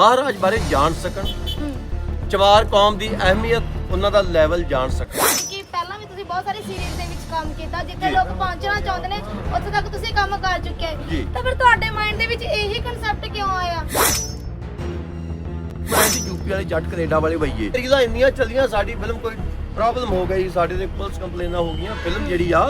ਮਹਾਰਾਜ ਬਾਰੇ ਜਾਣ ਸਕਣ ਹੂੰ ਚਮਾਰ ਕੌਮ ਦੀ ਅਹਿਮੀਅਤ ਉਹਨਾਂ ਦਾ ਲੈਵਲ ਜਾਣ ਸਕਣ ਕਿ ਪਹਿਲਾਂ ਵੀ ਤੁਸੀਂ ਬਹੁਤ ਸਾਰੀ ਸੀਰੀਜ਼ ਦੇ ਵਿੱਚ ਕੰਮ ਕੀਤਾ ਜਿੱਥੇ। ਲੋਕ ਪਹੁੰਚਣਾ ਚਾਹੁੰਦੇ ਨੇ ਉੱਥੇ ਤੱਕ ਤੁਸੀਂ ਕੰਮ ਕਰ ਚੁੱਕੇ ਜੀ। ਤਾਂ ਫਿਰ ਤੁਹਾਡੇ ਮਾਈਂਡ ਦੇ ਵਿੱਚ ਇਹੀ ਕਨਸੈਪਟ ਕਿਉਂ ਆਇਆ ਮੈਂ ਜੀ ਯੂਪੀ ਵਾਲੇ ਜੱਟ ਕੈਨੇਡਾ ਵਾਲੇ ਬਈਏ ਰੀਲਾਂ ਇੰਨੀਆਂ ਚੱਲੀਆਂ ਸਾਡੀ ਫਿਲਮ ਕੋਈ ਪ੍ਰੋਬਲਮ ਹੋ ਗਈ ਸਾਡੇ ਤੇ ਪੁਲਿਸ ਕੰਪਲੇਨਾਂ ਹੋ ਗਈਆਂ ਫਿਲਮ ਜਿਹੜੀ ਆ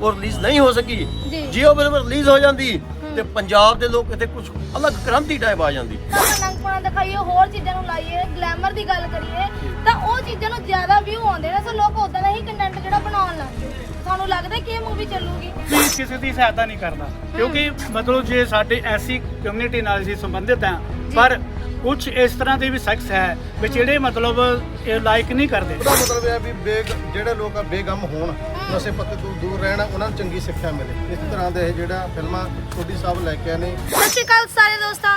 ਉਹ ਰਿਲੀਜ਼ ਨਹੀਂ ਹੋ ਸਕੀ ਜੀ। ਜੇ ਉਹ ਫਿਲਮ ਰਿਲੀਜ਼ ਹੋ ਜਾਂਦੀ ਤੇ ਪੰਜਾਬ ਦੇ ਲੋਕ ਇੱਥੇ ਕੁਝ ਅਲੱਗ ਕ੍ਰਾਂਤੀ ਟਾਈਪ ਆ ਜਾਂਦੀ। ਤਾਂ ਨੰਗਪਣਾ ਦਿਖਾਈਏ ਹੋਰ ਚੀਜ਼ਾਂ ਨੂੰ ਲਾਈਏ ਗਲੈਮਰ ਦੀ ਗੱਲ ਕਰੀਏ ਤਾਂ ਉਹ ਚੀਜ਼ਾਂ ਨੂੰ ਜ਼ਿਆਦਾ ਵਿਊ ਆਉਂਦੇ ਨੇ ਸੋ ਲੋਕ ਉਦਾਂ ਦਾ ਹੀ ਕੰਟੈਂਟ ਜਿਹੜਾ ਬਣਾਉਣ ਲੱਗ ਗਏ। ਤੁਹਾਨੂੰ ਲੱਗਦਾ ਕਿ ਇਹ ਮੂਵੀ ਚੱਲੂਗੀ? ਵੀ ਕਿਸੇ ਦੀ ਸਹਾਇਤਾ ਨਹੀਂ ਕਰਦਾ ਕਿਉਂਕਿ ਮਤਲਬ ਜੇ ਸਾਡੇ ਐਸੀ ਕਮਿਊਨਿਟੀ ਨਾਲ ਅਸੀਂ ਸੰਬੰਧਿਤ ਹਾਂ ਪਰ ਕੁਝ ਇਸ ਤਰ੍ਹਾਂ ਦੇ ਵੀ ਸ਼ਖਸ ਹੈ ਵੀ ਜਿਹੜੇ ਮਤਲਬ ਇਹ ਲਾਈਕ ਨਹੀਂ ਕਰਦੇ। ਉਹਦਾ ਮਤਲਬ ਇਹ ਹੈ ਵੀ ਬੇਗ ਜਿਹੜੇ ਲੋਕ ਆ ਬੇਗਮ ਹੋਣ ਨਸ਼ੇ ਪੱਤੇ ਤੋਂ ਦੂਰ ਰਹਿਣ ਉਹਨਾਂ ਨੂੰ ਚੰਗੀ ਸਿੱਖਿਆ ਮਿਲੇ। ਇਸ ਤਰ੍ਹਾਂ ਦੇ ਇਹ ਜਿਹੜਾ ਫਿਲਮਾਂ ਛੋਟੀ ਸਾਹਿਬ ਲੈ ਕੇ ਆਏ ਨੇ। ਸਤਿ ਸ਼੍ਰੀ ਅਕਾਲ ਸਾਰੇ ਦੋਸਤਾਂ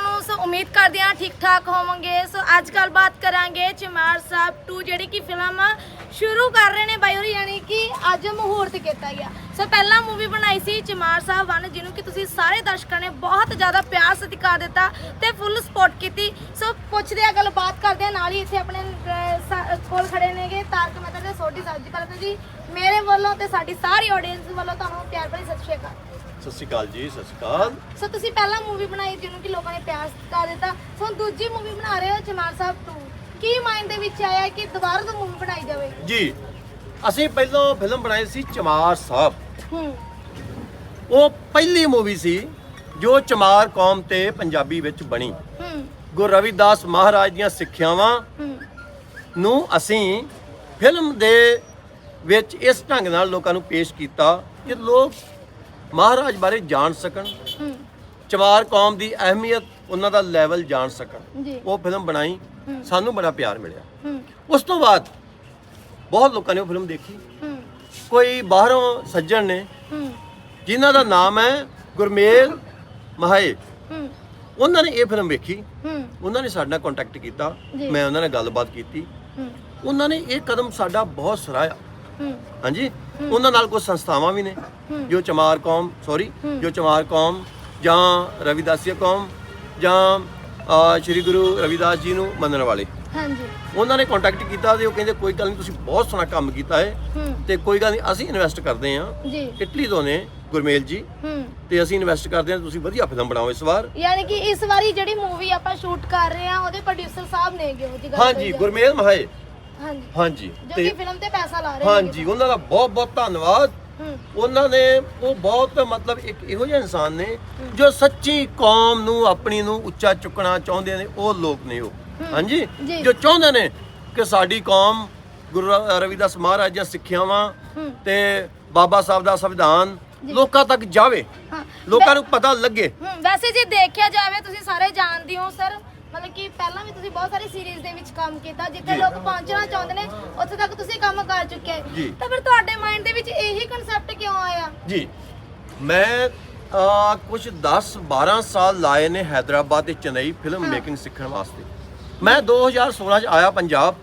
ਉਮੀਦ ਕਰਦੇ ਹਾਂ ਠੀਕ ਠਾਕ ਹੋਵਾਂਗੇ। ਸੋ ਅੱਜ ਕੱਲ ਬਾਤ ਕਰਾਂਗੇ ਚਮਾਰ ਸਾਹਿਬ 2 ਜਿਹੜੀ ਕਿ ਫਿਲਮ ਸ਼ੁਰੂ ਕਰ ਰਹੇ ਨੇ ਬਾਈ ਹੋਰੀ, ਯਾਨੀ ਕਿ ਅੱਜ ਮਹੂਰਤ ਕੀਤਾ ਗਿਆ। ਸੋ ਪਹਿਲਾਂ ਮੂਵੀ ਬਣਾਈ ਸੀ ਚਮਾਰ ਸਾਹਿਬ 1 ਜਿਹਨੂੰ ਕਿ ਤੁਸੀਂ ਸਾਰੇ ਦਰਸ਼ਕਾਂ ਨੇ ਬਹੁਤ ਜ਼ਿਆਦਾ ਪਿਆਰ ਸਤਿਕਾਰ ਦਿੱਤਾ ਤੇ ਫੁੱਲ ਸਪੋਰਟ ਕੀਤੀ। ਸੋ ਪੁੱਛਦੇ ਆ ਗੱਲ ਬਾਤ ਕਰਦੇ ਆ ਨਾਲ ਹੀ ਇੱਥੇ ਆਪਣੇ ਕੋਲ ਖੜੇ ਨੇਗੇ ਤਾਰਕ ਮਹਿਤਾ ਦੇ ਸੋਢੀ ਸਾਹਿਬ ਜੀ। ਪਹਿਲਾਂ ਜੀ, ਮੇਰੇ ਵੱਲੋਂ ਤੇ ਸਾਡੀ ਸਾਰੀ ਆਡੀਅנס ਵੱਲੋਂ ਤੁਹਾਨੂੰ ਪਿਆਰ ਭਰੀ ਸਤਿ ਸ਼੍ਰੀ ਅਕਾਲ। ਸਤਿ ਸ਼੍ਰੀ ਅਕਾਲ ਜੀ ਸਤਿ ਸ਼੍ਰੀ ਅਕਾਲ। ਸੋ ਤੁਸੀਂ ਪਹਿਲਾਂ ਮੂਵੀ ਬਣਾਈ ਜਿਹਨੂੰ ਕਿ ਲੋਕਾਂ ਨੇ ਪਿਆਰ ਕਰ ਦਿੱਤਾ। ਸੋ ਦੂਜੀ ਮੂਵੀ ਬਣਾ ਰਹੇ ਹੋ ਚਮਾਰ ਸਾਹਿਬ 2 ਕੀ ਮਾਈਂਡ ਦੇ ਵਿੱਚ ਆਇਆ ਕਿ ਦੁਬਾਰਾ ਤੋਂ ਮੂਵੀ ਬਣਾਈ ਜਾਵੇ? ਜੀ ਅਸੀਂ ਪਹਿਲਾਂ ਫਿਲਮ ਬਣਾਈ ਸੀ ਚਮਾਰ ਸਾਹਿਬ। ਹੂੰ। ਉਹ ਪਹਿਲੀ ਮੂਵੀ ਸੀ ਜੋ ਚਮਾਰ ਕੌਮ ਤੇ ਪੰਜਾਬੀ ਵਿੱਚ ਬਣੀ। ਹੂੰ। ਗੁਰੂ ਰਵਿਦਾਸ ਮਹਾਰਾਜ ਦੀਆਂ ਸਿੱਖਿਆਵਾਂ ਹੂੰ। ਨੂੰ ਅਸੀਂ ਫਿਲਮ ਦੇ ਵਿੱਚ ਇਸ ਢੰਗ ਨਾਲ ਲੋਕਾਂ ਨੂੰ ਪੇਸ਼ ਕੀਤਾ ਕਿ ਲੋਕ ਮਹਾਰਾਜ ਬਾਰੇ ਜਾਣ ਸਕਣ। ਹੂੰ। ਚਮਾਰ ਕੌਮ ਦੀ ਅਹਿਮੀਅਤ ਉਹਨਾਂ ਦਾ ਲੈਵਲ ਜਾਣ ਸਕਣ। ਉਹ ਫਿਲਮ ਬਣਾਈ। ਸਾਨੂੰ ਬੜਾ ਪਿਆਰ ਮਿਲਿਆ। ਉਸ ਤੋਂ ਬਾਅਦ ਬਹੁਤ ਲੋਕਾਂ ਨੇ ਉਹ ਫਿਲਮ ਦੇਖੀ। ਕੋਈ ਬਾਹਰੋਂ ਸੱਜਣ ਨੇ ਜਿਨ੍ਹਾਂ ਦਾ ਨਾਮ ਹੈ ਗੁਰਮੇਲ ਮਹਾਏ। ਉਹਨਾਂ ਨੇ ਇਹ ਫਿਲਮ ਵੇਖੀ। ਉਹਨਾਂ ਨੇ ਸਾਡੇ ਨਾਲ ਕੰਟੈਕਟ ਕੀਤਾ। ਮੈਂ ਉਹਨਾਂ ਨਾਲ ਗੱਲਬਾਤ ਕੀਤੀ। ਉਹਨਾਂ ਨੇ ਇਹ ਕਦਮ ਸਾਡਾ ਬਹੁਤ ਸਰਾਇਆ ਹਾਂਜੀ? ਉਹਨਾਂ ਨਾਲ ਕੁਝ ਸੰਸਥਾਵਾਂ ਵੀ ਨੇ। ਜੋ ਚਮਾਰ ਕੌਮ ਸੌਰੀ। ਜੋ ਚਮਾਰ ਕੌਮ ਜਾਂ ਰਵਿਦਾਸੀਆ ਕੌਮ ਜਾਂ ਸ਼੍ਰੀ ਗੁਰੂ ਰਵਿਦਾਸ ਜੀ ਨੂੰ ਮੰਨਣ ਵਾਲੇ। ਹਾਂਜੀ। ਉਹਨਾਂ ਨੇ ਕੰਟੈਕਟ ਕੀਤਾ ਤੇ ਉਹ ਕਹਿੰਦੇ ਕੋਈ ਗੱਲ ਨਹੀਂ ਤੁਸੀਂ ਬਹੁਤ ਸੋਹਣਾ ਕੰਮ ਕੀਤਾ ਹੈ। ਤੇ ਕੋਈ ਗੱਲ ਨਹੀਂ ਅਸੀਂ ਇਨਵੈਸਟ ਕਰਦੇ ਹਾਂ ਜੀ। ਇਟਲੀ ਤੋਂ ਨੇ ਗੁਰਮੇਲ ਜੀ ਹੂੰ। ਤੇ ਅਸੀਂ ਇਨਵੈਸਟ ਕਰਦੇ ਹਾਂ ਤੁਸੀਂ ਵਧੀਆ ਫਿਲਮ ਬਣਾਓ ਇਸ ਵਾਰ। ਯਾਨੀ ਕਿ ਇਸ ਵਾਰੀ ਜਿਹੜੀ ਮੂਵੀ ਆਪਾਂ ਸ਼ੂਟ ਕਰ ਰਹੇ ਹਾਂ ਉਹਦੇ ਪ੍ਰੋਡਿਊਸਰ ਸਾਹਿਬ ਨੇਗੇ ਉਹ ਦੀ ਗੱਲ ਹਾਂਜੀ। ਗੁਰਮੇਲ ਮਹਾਏ। ਹਾਂਜੀ। ਹਾਂਜੀ। ਜੋ ਕਿ ਫਿਲਮ ਤੇ ਪੈਸਾ ਲਾ ਰਹੇ ਹਾਂਜੀ ਉਹਨਾਂ ਦਾ ਬਹੁਤ ਬਹੁਤ ਧੰਨਵਾਦ। ਹੂੰ। ਉਹਨਾਂ ਨੇ ਉਹ ਬਹੁਤ ਮਤਲਬ ਇੱਕ ਇਹੋ ਜਿਹਾ ਇਨਸਾਨ ਨੇ ਜੋ ਸੱਚੀ ਕੌਮ ਨੂੰ ਆਪਣੀ ਨੂੰ ਉੱਚਾ ਚੁੱਕਣਾ ਚਾਹੁੰਦੇ ਨੇ ਉਹ ਲੋਕ ਨੇ ਉਹ। ਹਾਂਜੀ? ਜੀ। ਜੋ ਚਾਹੁੰਦੇ ਨੇ ਕਿ ਸਾਡੀ ਕੌਮ ਗੁਰੂ ਰ- ਰਵਿਦਾਸ ਮਹਾਰਾਜ ਦੀਆਂ ਸਿੱਖਿਆਵਾਂ ਹੂੰ। ਤੇ ਬਾਬਾ ਸਾਹਿਬ ਦਾ ਸੰਵਿਧਾਨ ਲੋਕਾਂ ਤੱਕ ਜਾਵੇ। ਹਾਂ। ਲੋਕਾਂ ਨੂੰ ਪਤਾ ਲੱਗੇ। ਵੈਸੇ ਜੇ ਦੇਖਿਆ ਜਾਵੇ ਤੁਸੀਂ ਸਾਰੇ ਜਾਣਦੇ ਹੋ ਸਰ ਮਤਲਬ ਕਿ ਪਹਿਲਾਂ ਵੀ ਤੁਸੀਂ ਬਹੁਤ ਸਾਰੀ ਸੀਰੀਜ਼ ਦੇ ਵਿੱਚ ਕੰਮ ਕੀਤਾ ਜਿੱਥੇ ਲੋਕ ਪਹੁੰਚਣਾ ਚਾਹੁੰਦੇ ਨੇ ਉੱਥੇ ਤੱਕ ਤੁਸੀਂ ਕੰਮ ਕਰ ਚੁੱਕੇ ਤਾਂ ਫਿਰ ਤੁਹਾਡੇ ਮਾਈਂਡ ਦੇ ਵਿੱਚ ਇਹੀ ਕਨਸੈਪਟ ਕਿਉਂ ਆਇਆ? ਜੀ ਮੈਂ ਅਹ, ਕੁਝ 10 12 ਸਾਲ ਲਾਏ ਨੇ ਹైదరాబాద్ ਤੇ ਚੇਨਈ ਫਿਲਮ ਮੇਕਿੰਗ ਸਿੱਖਣ ਵਾਸਤੇ। ਮੈਂ 2016 ਚ ਆਇਆ ਪੰਜਾਬ